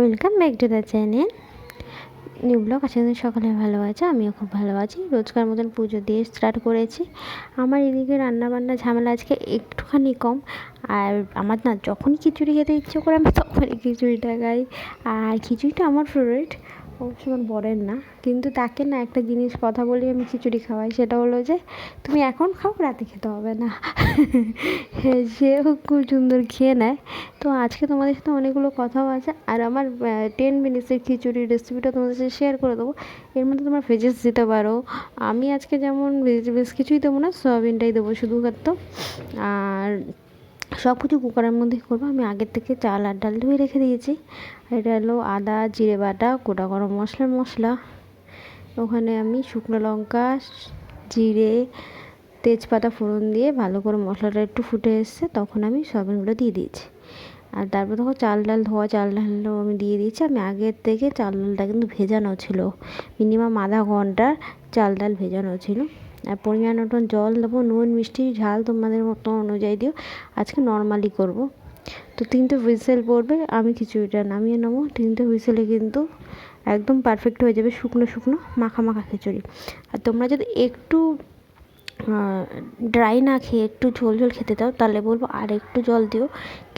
Welcome back to the channel. New vlog আজকে দিন সকালে ভালো আছে, আমিও খুব ভালো আছি। রোজকার মতন পুজো দিয়ে স্টার্ট করেছি। আমার এদিকে রান্নাবান্না ঝামেলা আজকে একটুখানি কম। আর আমার না যখন খিচুড়ি খেতে ইচ্ছে করে আমি তখনই খিচুড়িটা খাই। আর খিচুড়িটা আমার ফেভারিট অবশ্য আমার বরের না, কিন্তু তাকে না একটা জিনিস কথা বলি আমি খিচুড়ি খাওয়াই, সেটা হলো যে তুমি এখন খাও, রাতে খেতে হবে না। সেও খুব সুন্দর খেয়ে নেয়। তো আজকে তোমাদের সাথে অনেকগুলো কথাও আছে, আর আমার টেন মিনিটসের খিচুড়ির রেসিপিটা তোমাদের সাথে শেয়ার করে দেবো। এর মধ্যে তোমরা ভেজেস দিতে পারো। আমি আজকে যেমন ভেজিটেবলস কিছুই দেবো না, সয়াবিনটাই দেবো শুধু তো আর সব কিছু কুকারের মধ্যে করব। আমি আগের থেকে চাল আর ডাল ধুয়ে রেখে দিয়েছি। এটা হলো আদা, জিরে বাটা, গোটা গরম মশলার মশলা। ওখানে আমি শুকনো লঙ্কা, জিরে, তেজপাতা ফোড়ন দিয়ে ভালো করে মশলাটা একটু ফুটে এসছে, তখন আমি সয়াবিনগুলো দিয়ে দিয়েছি। আর তারপর দেখো চাল ডাল ধোয়া, চাল ডালও আমি দিয়ে দিয়েছি। আমি আগের থেকে চাল ডালটা কিন্তু ভেজানো ছিল। মিনিমাম আধা ঘণ্টার চাল ডাল ভেজানো ছিল। আর পরিমাণ মতন জল দেবো, নুন, মিষ্টি, ঝাল তোমাদের মতো অনুযায়ী দিও। আজকে নর্মালি করব। তো তিনটে হুইসেল পড়বে, আমি খিচুড়িটা নামিয়ে নেব। তিনটে হুইসেলে কিন্তু একদম পারফেক্ট হয়ে যাবে শুকনো শুকনো মাখা মাখা খিচুড়ি। আর তোমরা যদি একটু ড্রাই না খেয়ে একটু ঝোল ঝোল খেতে চাও তাহলে বলব আর একটু জল দিও,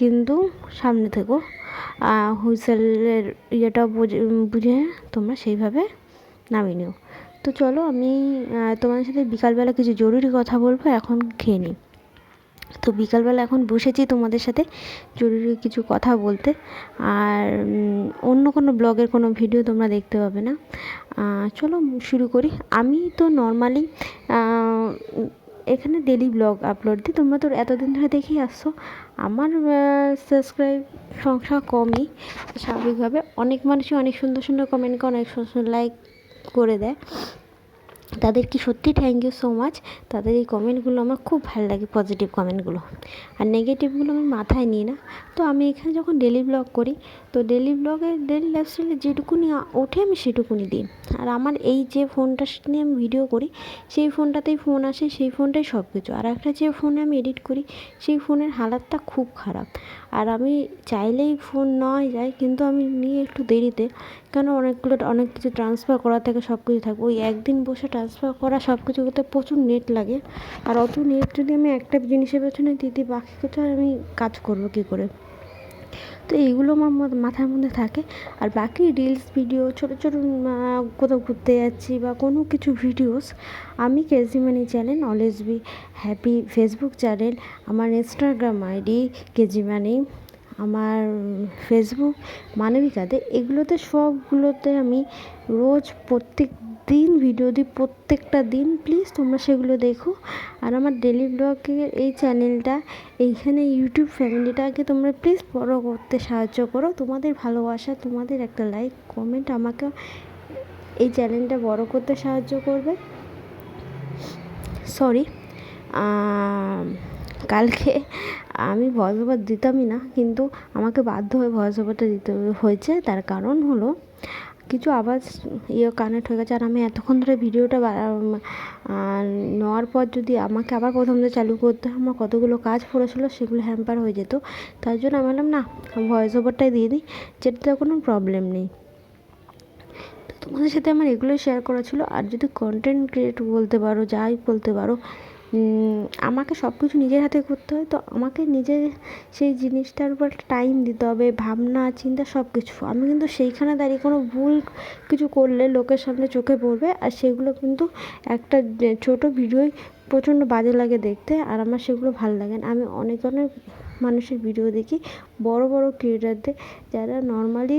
কিন্তু সামনে থেকো। হুইসেলের ইয়েটা বুঝে বুঝে তোমরা সেইভাবে নামিয়ে নিও। তো চলো আমি তোমাদের সাথে বিকালবেলা কিছু জরুরি কথা বলব, এখন খেয়ে নিই। তো বিকালবেলা এখন বসেছি তোমাদের সাথে জরুরি কিছু কথা বলতে। আর অন্য কোনো ব্লগের কোনো ভিডিও তোমরা দেখতে পাবে না। চলো শুরু করি। আমি তো নর্মালি এখানে ডেলি ব্লগ আপলোড দিই তোমরা তো এতদিন ধরে দেখেই আসছো। আমার সাবস্ক্রাইব সংখ্যা কমই। স্বাভাবিকভাবে অনেক মানুষই অনেক সুন্দর সুন্দর কমেন্ট করে, অনেক সুন্দর সুন্দর লাইক করে দেয়। তাদেরকে সত্যি থ্যাংক ইউ সো মাচ তাদের এই কমেন্টগুলো আমার খুব ভালো লাগে পজিটিভ কমেন্টগুলো আর নেগেটিভগুলো আমি মাথায় নিই না। তো আমি এখানে যখন ডেলি ব্লগ করি, তো ডেলি ব্লগে ডেলি লাইফস্টাইলে যেটুকুনি ওঠে আমি সেটুকুনি দিই। আর আমার এই যে ফোনটা নিয়ে আমি ভিডিও করি, সেই ফোনটাতেই ফোন আসে, সেই ফোনটাই সব কিছু আর একটা যে ফোনে আমি এডিট করি, সেই ফোনের হালাতটা খুব খারাপ। আর আমি চাইলেই ফোন নেওয়াই যায়, কিন্তু আমি নিয়ে একটু দেরিতে। কেন? অনেকগুলো, অনেক কিছু ট্রান্সফার করা থাকে সব কিছু থাকবে ওই একদিন বসে ট্রান্সফার করা সব কিছু করতে প্রচুর নেট লাগে। আর অত নেট যদি আমি একটা জিনিসের পেছনে দিদি বাকি কিছু আমি কাজ করব কী করে? তো এইগুলো আমার মাথার মধ্যে থাকে। আর বাকি রিলস ভিডিও ছোটো ছোটো কোথাও ঘুরতে যাচ্ছি বা কোনো কিছু ভিডিওস আমি কেজিমানি channel always be happy Facebook channel আমার ইনস্টাগ্রাম আইডি কেজিমানি আমার ফেসবুক মানবিকাতে এগুলোতে সবগুলোতে আমি রোজ প্রত্যেক দিন ভিডিও দিই প্রত্যেকটা দিন প্লিজ তোমরা সেগুলো দেখো। আর আমার ডেলি ব্লগের এই চ্যানেলটা এইখানে ইউটিউব ফ্যামিলিটাকে তোমরা প্লিজ বড় করতে সাহায্য করো। তোমাদের ভালোবাসা, তোমাদের একটা লাইক কমেন্ট আমাকে এই চ্যানেলটা বড় করতে সাহায্য করবে। সরি কালকে আমি ভয়েস ওভার দিতামই না, কিন্তু আমাকে বাধ্য হয়ে ভয়েস ওভারটা দিতে হয়েছে। তার কারণ হলো কিছু আওয়াজ ইয়ে কানেক্ট হয়ে গেছে। আর আমি এতক্ষণ ধরে ভিডিওটা নেওয়ার পর যদি আমাকে আবার প্রথম থেকে চালু করতে হয়, আমার কতগুলো কাজ পড়েছিলো সেগুলো হ্যাম্পার হয়ে যেত। তাই জন্য আমি বললাম, না ভয়েস ওভারটাই দিয়ে দিই যেটাতে কোনো প্রবলেম নেই। তো তোমাদের সাথে আমার এগুলোই শেয়ার করা ছিল। আর যদি কন্টেন্ট ক্রিয়েট বলতে পারো, যাই বলতে পারো আমাকে সব কিছু নিজের হাতে করতে হয়, তো আমাকে নিজের সেই জিনিসটার উপর টাইম দিতে হবে, ভাবনা, চিন্তা সব কিছু আমি কিন্তু সেইখানে দাঁড়িয়ে কোনো ভুল কিছু করলে লোকের সামনে চোখে পড়বে, আর সেগুলো কিন্তু একটা ছোটো ভিডিওই প্রচণ্ড বাজে লাগে দেখতে, আর আমার সেগুলো ভালো লাগে না। আমি অনেক অনেক মানুষের ভিডিও দেখি, বড় বড় ক্রিয়েটারদের যারা নর্মালি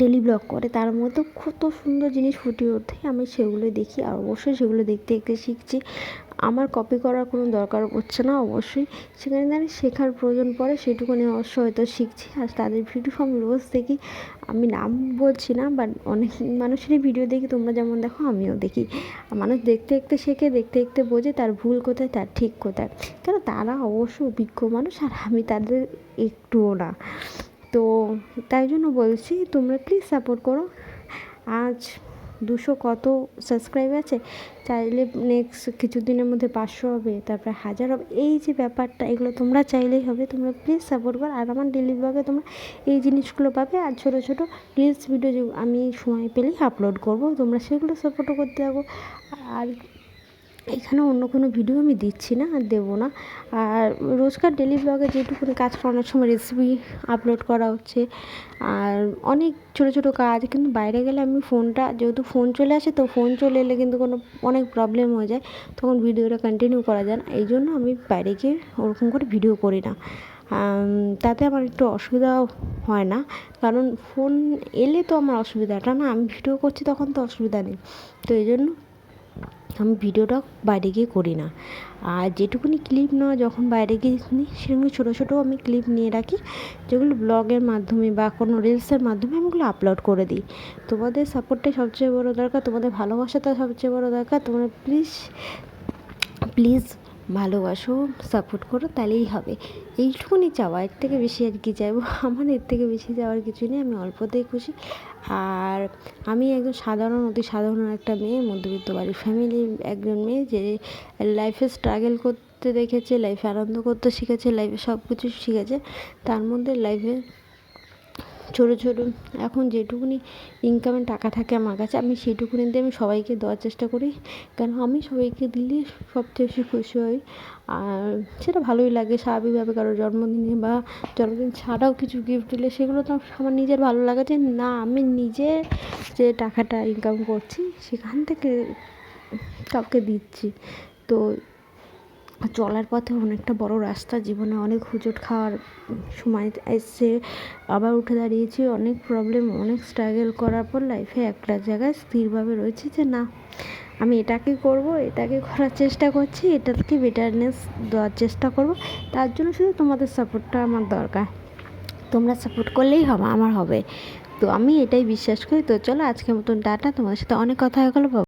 ডেলি ব্লগ করে, তার মধ্যে কত সুন্দর জিনিস ফুটিয়ে ওঠে, আমি সেগুলো দেখি, আর অবশ্যই সেগুলো দেখতে দেখতে শিখছি। আমার কপি করার কোনো দরকার পড়ছে না অবশ্যই। সেখানে দাঁড়িয়ে শেখার প্রয়োজন পড়ে সেটুকুনি অবশ্য হয়তো শিখছি। আর তাদের ভিডিও আমি রোজ দেখি। আমি নাম বলছি না বাট অনেক মানুষেরই ভিডিও দেখি। তোমরা যেমন দেখো, আমিও দেখি। মানুষ দেখতে দেখতে শেখে, দেখতে দেখতে বোঝে, তার ভুল কোথায়, তার ঠিক কোথায়। কেন? তারা অবশ্য অভিজ্ঞ মানুষ, আর আমি তাদের একটুও না। তো তাই জন্য বলছি, তোমরা প্লিজ সাপোর্ট করো। আজ দুশো কত সাবস্ক্রাইব আছে? চাইলে নেক্সট কিছু দিনের মধ্যে পাঁচশো হবে, তারপরে হাজার হবে। এই যে ব্যাপারটা, এগুলো তোমরা চাইলেই হবে। তোমরা প্লিজ সাপোর্ট করো। আর আমার ডেলি ব্লগে তোমরা এই জিনিসগুলো পাবে। আর ছোটো ছোটো রিলস ভিডিও যে আমি সময় পেলেই আপলোড করব, তোমরা সেগুলো সাপোর্টও করতে থাকো। আর এখানে অন্য কোনো ভিডিও আমি দিচ্ছি না, আর দেবো না। আর রোজকার ডেলি ব্লগে যেটুকুনি কাজ করানোর সময় রেসিপি আপলোড করা হচ্ছে, আর অনেক ছোটো ছোটো কাজ, কিন্তু বাইরে গেলে আমি ফোনটা যেহেতু ফোন চলে আসে, তো ফোন চলে এলে কিন্তু কোনো, অনেক প্রবলেম হয়ে যায়। তখন ভিডিওটা কন্টিনিউ করা যায় না। এই জন্য আমি বাইরে গিয়ে ওরকম করে ভিডিও করি না। তাতে আমার একটু অসুবিধাও হয় না। কারণ ফোন এলে তো আমার অসুবিধাটা না, আমি ভিডিও করছি তখন তো অসুবিধা নেই। তো এই জন্য আমি ভিডিওটা বাইরে গিয়ে করি না। আর যেটুকুনি ক্লিপ নেওয়া যখন বাইরে গিয়ে নিই সেরকম ছোটো ছোটো আমি ক্লিপ নিয়ে রাখি, যেগুলো ব্লগের মাধ্যমে বা কোনো রিলসের মাধ্যমে আমি ওগুলো আপলোড করে দিই। তোমাদের সাপোর্টটাই সবচেয়ে বড় দরকার, তোমাদের ভালোবাসাটা সবচেয়ে বড় দরকার তোমরা প্লিজ প্লিজ ভালোবাসো সাপোর্ট করো, তাহলেই হবে। এইটুকুনি চাওয়া, এর থেকে বেশি আর কি চাইব? আমার এর থেকে বেশি চাওয়ার কিছু নেই, আমি অল্পতেই খুশি। আর আমি একজন সাধারণ, অতি সাধারণ একটা মেয়ে, মধ্যবিত্ত বাড়ির ফ্যামিলির একজন মেয়ে যে লাইফে স্ট্রাগল করতে দেখেছে লাইফে আনন্দ করতে শিখেছে লাইফে সব কিছু শিখেছে। তার মধ্যে লাইফে ছোটো ছোটো এখন যেটুকুনি ইনকামের টাকা থাকে আমার কাছে, আমি সেইটুকুনি দিয়ে আমি সবাইকে দেওয়ার চেষ্টা করি। কেন আমি সবাইকে দিলে সবচেয়ে বেশি খুশি হই। আর সেটা ভালোই লাগে স্বাভাবিকভাবে কারোর জন্মদিনে বা জন্মদিন ছাড়াও কিছু গিফট দিলে, সেগুলো তো আমার নিজের ভালো লাগে যে, না, আমি নিজে যে টাকাটা ইনকাম করছি, সেখান থেকে কাউকে দিচ্ছি। তো চলার পথে অনেকটা বড় রাস্তা। জীবনে অনেক হুঁচট খাওয়ার সময় এসছে আবার উঠে দাঁড়িয়েছি। অনেক প্রবলেম অনেক স্ট্রাগল করার পর লাইফে একটা জায়গায় স্থিরভাবে রয়েছে যে, না, আমি এটাকে করব, এটাকে করার চেষ্টা করছি, এটাকে বেটারনেস দেওয়ার চেষ্টা করব। তার জন্য শুধু তোমাদের সাপোর্টটা আমার দরকার। তোমরা সাপোর্ট করলেই হবে, আমার হবে। তো আমি এটাই বিশ্বাস করি। তো চলো আজকের মতন টাটা। তোমাদের সাথে অনেক কথা হয়ে গেলো।